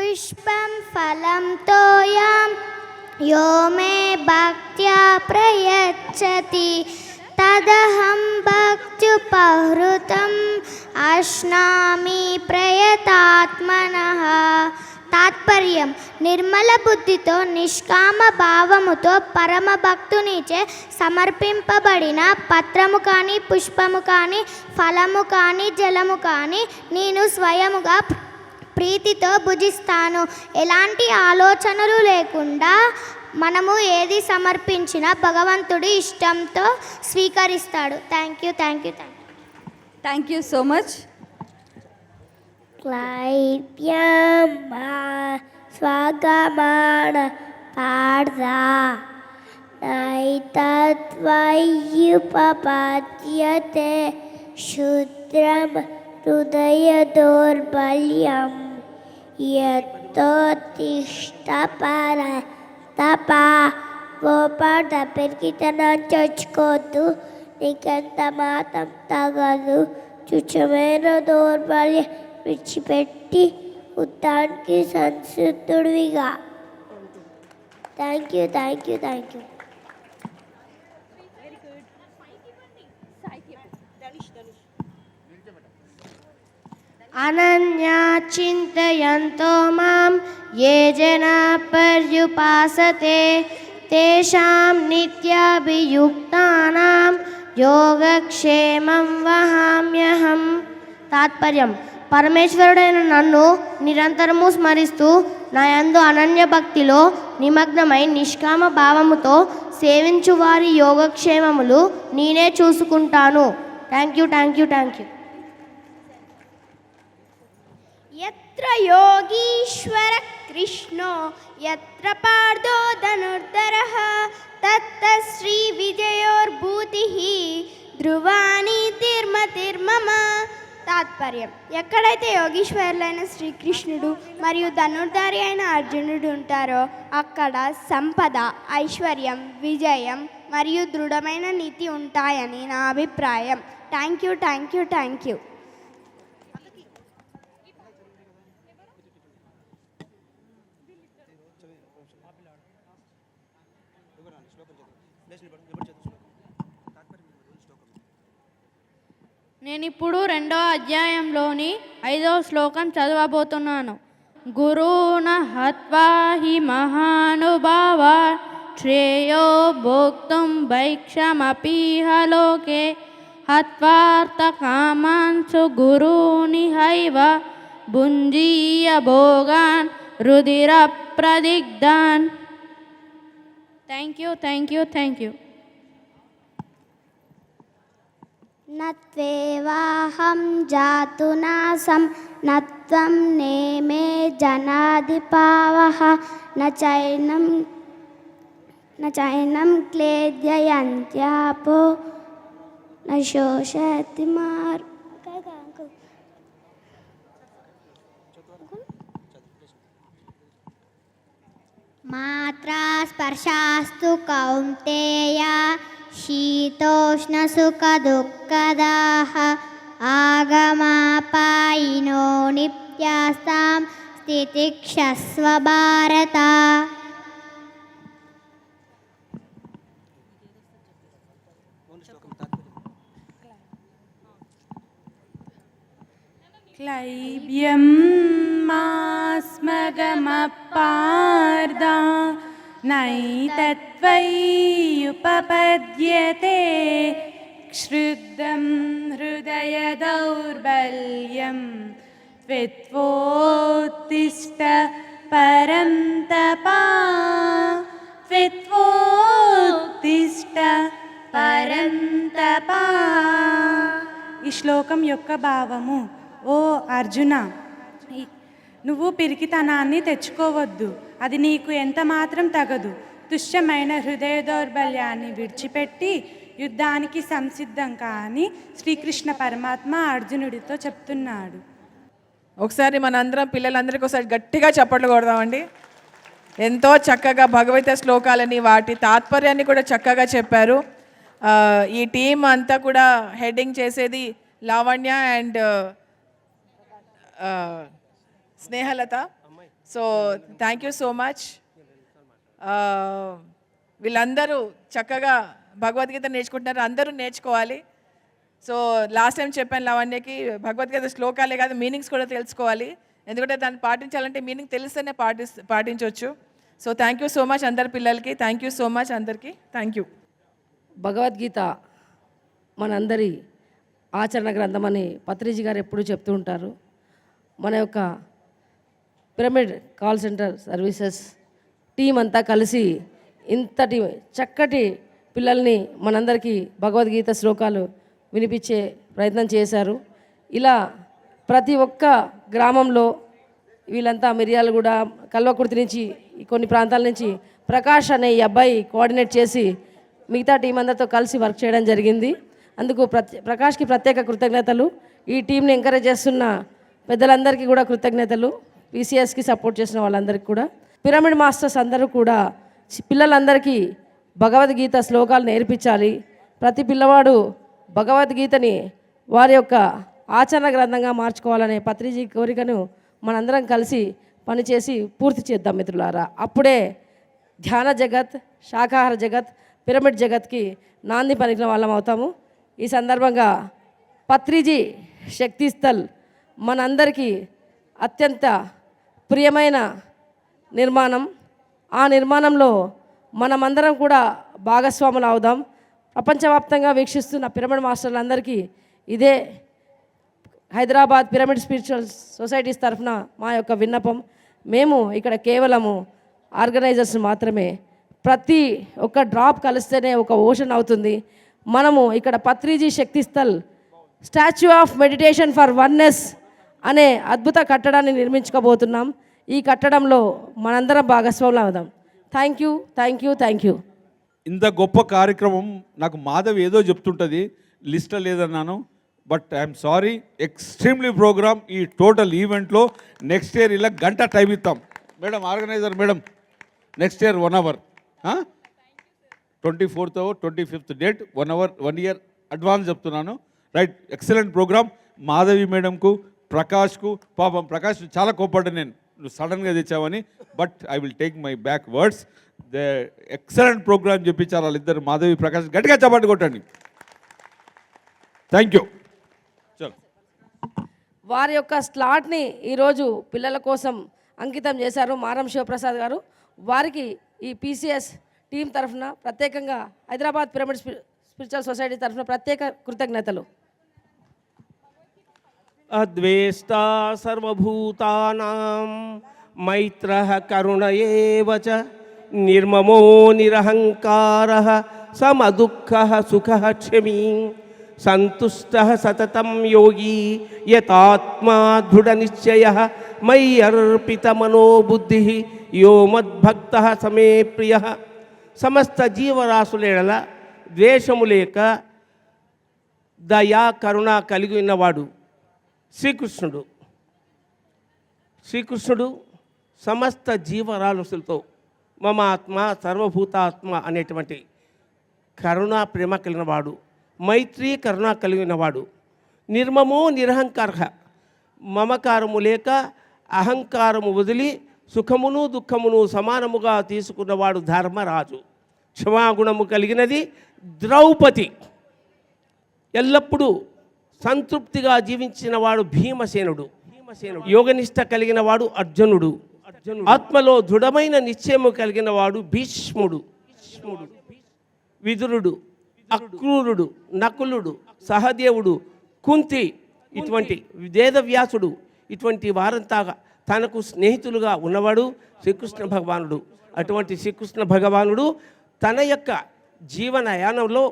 पुष्पं फलं तोयां यो मे भक्त्या प्रयच्छति तदहं भक्त्युपहृतम् अश्नामि प्रयतात्मनः తాత్పర్యం నిర్మల బుద్ధితో నిష్కామ భావముతో పరమ భక్తునిచే సమర్పింపబడిన పత్రము కానీ పుష్పము కానీ ఫలము కానీ జలము కానీ నేను స్వయముగా ప్రీతితో భుజిస్తాను. ఎలాంటి ఆలోచనలు లేకుండా మనము ఏది సమర్పించినా భగవంతుడి ఇష్టంతో స్వీకరిస్తాడు. Thank you thank you thank you thank you so much క్లైప్యం స్వగమాన పార్దా నైతత్వయుపపద్యతే శుద్రం హృదయ దౌర్బల్యం యత్తోతిష్టపర తప గోపాట పెరిగితనం చచ్చుకోవద్దు నీకెంత మాత్రం తగదు చుచ్చమైన దౌర్బల్యం విడిచిపెట్టి ఉత్తానికి సంసిద్ధుడివిగా thank you thank you thank you అనన్యా చింతయంతో మాం ఏ జనా పర్యుపాసతే తేషాం నిత్యాభియుక్తానాం యోగక్షేమం వహామ్యహం. తాత్పర్యం. పరమేశ్వరుడైన నన్ను నిరంతరము స్మరిస్తూ నా యందు అనన్య భక్తిలో నిమగ్నమై నిష్కామ భావముతో సేవించు వారి యోగక్షేమములు నేనే చూసుకుంటాను. Thank you thank you thank you यत्र योगीश्वर कृष्णो यत्र पार्थो धनुर्धरः तत्र श्रीविजयोर्भूतिः ధ్రువాణి తిర్మ తిర్మమ తాత్పర్యం ఎక్కడైతే యోగీశ్వరులైన శ్రీకృష్ణుడు మరియు ధనుర్ధారి అయిన అర్జునుడు ఉంటారో అక్కడ సంపద ఐశ్వర్యం విజయం మరియు దృఢమైన నీతి ఉంటాయని నా అభిప్రాయం thank you thank you thank you నేను ఇప్పుడు రెండో అధ్యాయంలోని ఐదవ శ్లోకం చదవబోతున్నాను. గురుణ హత్వా హి మహానుభావ శ్రేయో భోక్తుం భైక్షమపీహ లోకే హత్వార్థ కామాన్సు గురూని హైవ భుంజీయ భోగాన్ रुधिरप्रदिग्धान् thank you thank you thank you नेवाहम त्वेवाहं जातु नासं, न त्वं नेमे न चैनं न चैनं क्लेद्ययन्त्यापो, न शोषति मार् स्पर्शास्तु कौन्तेय शीतोष्णसुखदुःखदाः आगमापायिनो नित्यास्तां स्थितिक्षस्व भारत क्लैब्यं मास्मगमपार्दा नैतत्त्वय्युपपद्यते क्षुद्धं हृदयदौर्बल्यं त्वित्वोत्तिष्ठ परं तपा त्वित्वोत्तिष्ठ పరం తపా ఈ శ్లోకం యొక్క భావము ఓ అర్జున ఈ- నువ్వు పిరికితనాన్ని తెచ్చుకోవద్దు అది నీకు ఎంత మాత్రం తగదు. తుష్యమైన హృదయ దౌర్బల్యాన్ని విడిచిపెట్టి యుద్ధానికి సంసిద్ధం కాని శ్రీకృష్ణ పరమాత్మ అర్జునుడితో చెప్తున్నాడు. ఒకసారి మనందరం పిల్లలందరికీ ఒకసారి గట్టిగా చప్పట్లు కొడదామండి. ఎంతో చక్కగా భగవత శ్లోకాలని వాటి తాత్పర్యాన్ని కూడా చక్కగా చెప్పారు. ఈ టీం అంతా కూడా హెడ్డింగ్ చేసేది Lavanya and Snehalatha. So thank you so much వీళ్ళందరూ చక్కగా భగవద్గీత నేర్చుకుంటున్నారు. అందరూ నేర్చుకోవాలి. సో లాస్ట్ టైం చెప్పాను లావణ్యకి భగవద్గీత శ్లోకాలే కాదు మీనింగ్స్ కూడా తెలుసుకోవాలి. ఎందుకంటే దాన్ని పాటించాలంటే మీనింగ్ తెలిస్తేనే పాటి పాటించవచ్చు. So thank you so much అందరి పిల్లలకి. థ్యాంక్ యూ సో మచ్ అందరికీ. థ్యాంక్ యూ భగవద్గీత మనందరి ఆచరణ గ్రంథం అని పత్రిజీ గారు ఎప్పుడూ చెప్తూ ఉంటారు. మన యొక్క pyramid call centre services team అంతా కలిసి ఇంతటి చక్కటి పిల్లల్ని మనందరికీ భగవద్గీత శ్లోకాలు వినిపించే ప్రయత్నం చేశారు. ఇలా ప్రతి ఒక్క గ్రామంలో వీళ్ళంతా మిరియాలగూడ కల్వకుర్తి నుంచి కొన్ని ప్రాంతాల నుంచి ప్రకాష్ అనే ఈ అబ్బాయి కోఆర్డినేట్ చేసి మిగతా టీం అందరితో కలిసి వర్క్ చేయడం జరిగింది. అందుకు ప్రత్యే ప్రకాష్కి ప్రత్యేక కృతజ్ఞతలు. ఈ టీంని ఎంకరేజ్ చేస్తున్న పెద్దలందరికీ కూడా కృతజ్ఞతలు. పీసీఎస్కి సపోర్ట్ చేసిన వాళ్ళందరికీ కూడా పిరమిడ్ మాస్టర్స్ అందరూ కూడా పిల్లలందరికీ భగవద్గీత శ్లోకాలు నేర్పించాలి. ప్రతి పిల్లవాడు భగవద్గీతని వారి యొక్క ఆచరణ గ్రంథంగా మార్చుకోవాలనే పత్రిజీ కోరికను మనందరం కలిసి పనిచేసి పూర్తి చేద్దాం మిత్రులారా. అప్పుడే ధ్యాన జగత్ శాకాహార జగత్ పిరమిడ్ జగత్కి నాంది పలికిన వాళ్ళం అవుతాము. ఈ సందర్భంగా పత్రిజీ శక్తిస్థల్ మనందరికీ అత్యంత ప్రియమైన నిర్మాణం. ఆ నిర్మాణంలో మనమందరం కూడా భాగస్వాములు అవుదాం. ప్రపంచవ్యాప్తంగా వీక్షిస్తున్న పిరమిడ్ మాస్టర్లందరికీ ఇదే హైదరాబాద్ పిరమిడ్ స్పిరిచువల్ సొసైటీస్ తరఫున మా యొక్క విన్నపం. మేము ఇక్కడ కేవలము ఆర్గనైజర్స్ మాత్రమే. ప్రతి ఒక్క డ్రాప్ కలిస్తేనే ఒక ఓషన్ అవుతుంది. మనము ఇక్కడ Patriji Shaktisthal statue of meditation for oneness అనే అద్భుత కట్టడాన్ని నిర్మించుకోబోతున్నాం. ఈ కట్టడంలో మనందరం భాగస్వాములు అవుదాం. Thank you thank you thank you ఇంత గొప్ప కార్యక్రమం నాకు మాధవ్ ఏదో చెప్తుంటుంది list లేదన్నాను but I'm sorry extremely programme ఈ టోటల్ ఈవెంట్లో నెక్స్ట్ ఇయర్ ఇలా గంట టైం ఇస్తాం. Madam organiser madam next year one hour twenty fourth twenty fifth date one hour one year advance చెప్తున్నాను. రైట్ ఎక్సలెంట్ ప్రోగ్రామ్ మాధవి మేడంకు ప్రకాష్కు పాపం ప్రకాష్ చాలా కోప్పడ్డా నేను. నువ్వు సడన్గా తెచ్చావని but I will take my back words. The excellent programme చెప్పించారు వాళ్ళిద్దరు. మాధవి ప్రకాష్ గట్టిగా చపాటు కొట్టండి. Thank you. చలో. వారి యొక్క స్లాట్ని ఈరోజు పిల్లల కోసం అంకితం చేశారు మారం శివప్రసాద్ గారు. వారికి ఈ పీసీఎస్ టీం తరఫున ప్రత్యేకంగా Hyderabad pyramid spi- spiritual society తరఫున ప్రత్యేక కృతజ్ఞతలు. అద్వేష్టా సర్వభూతానాం. మైత్ర కరుణ ఏవ నిర్మమో నిరహంకార సమదుఃఖ సుఖ క్షమీ. సంతుష్టः సతతం యోగి యతాత్మా దృఢనిశ్చయः మయి అర్పితమనోబుద్ధిः యో మద్భక్త సమే ప్రియ. సమస్త జీవరాశుల ద్వేషము లేక దయా కరుణ కలిగి ఉన్నవాడు శ్రీకృష్ణుడు. శ్రీకృష్ణుడు సమస్త జీవరాశులతో మమ ఆత్మ సర్వభూతాత్మ అనేటువంటి కరుణ ప్రేమ కలిగిన వాడు మైత్రి కరుణ కలిగిన వాడు నిర్మమో నిరహంకార మమకారము లేక అహంకారము వదిలి సుఖమును దుఃఖమును సమానముగా తీసుకున్నవాడు ధర్మరాజు. క్షమాగుణము కలిగినది ద్రౌపది. ఎల్లప్పుడూ సంతృప్తిగా జీవించిన వాడు భీమసేనుడు. భీమసేనుడు యోగనిష్ట కలిగిన వాడు అర్జునుడు. అర్జునుడు ఆత్మలో దృఢమైన నిశ్చయము కలిగిన వాడు భీష్ముడు. భీష్ముడు విదురుడు అక్రూరుడు నకులుడు సహదేవుడు కుంతి ఇటువంటి వేదవ్యాసుడు ఇటువంటి వారంతా తనకు స్నేహితులుగా ఉన్నవాడు శ్రీకృష్ణ భగవానుడు. అటువంటి శ్రీకృష్ణ భగవానుడు తన యొక్క జీవన యానంలో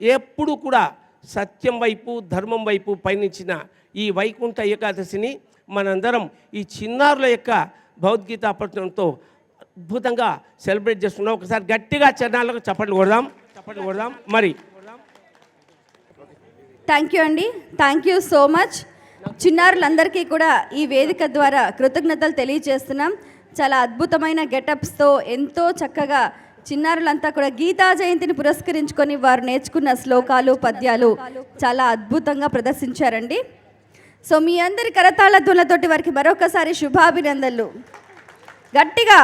ఎప్పుడు కూడా సత్యం వైపు ధర్మం వైపు పయనించిన ఈ వైకుంఠ ఏకాదశిని మనందరం ఈ చిన్నారుల యొక్క భగవద్గీత పఠనంతో అద్భుతంగా సెలబ్రేట్ చేస్తున్నాం. ఒకసారి గట్టిగా చరణాలకు చప్పట్లు కొడదాం. చప్పట్లు కొడదాం. మరి. థ్యాంక్ యూ అండి. థ్యాంక్ యూ సో మచ్ చిన్నారులందరికీ కూడా ఈ వేదిక ద్వారా కృతజ్ఞతలు తెలియజేస్తున్నాం. చాలా అద్భుతమైన గెటప్స్తో ఎంతో చక్కగా చిన్నారులంతా కూడా గీతా జయంతిని పురస్కరించుకొని వారు నేర్చుకున్న శ్లోకాలు పద్యాలు చాలా అద్భుతంగా ప్రదర్శించారండి. సో మీ అందరి కరతాళ ధ్వనులతోటి వారికి మరొకసారి శుభాభినందనలు. గట్టిగా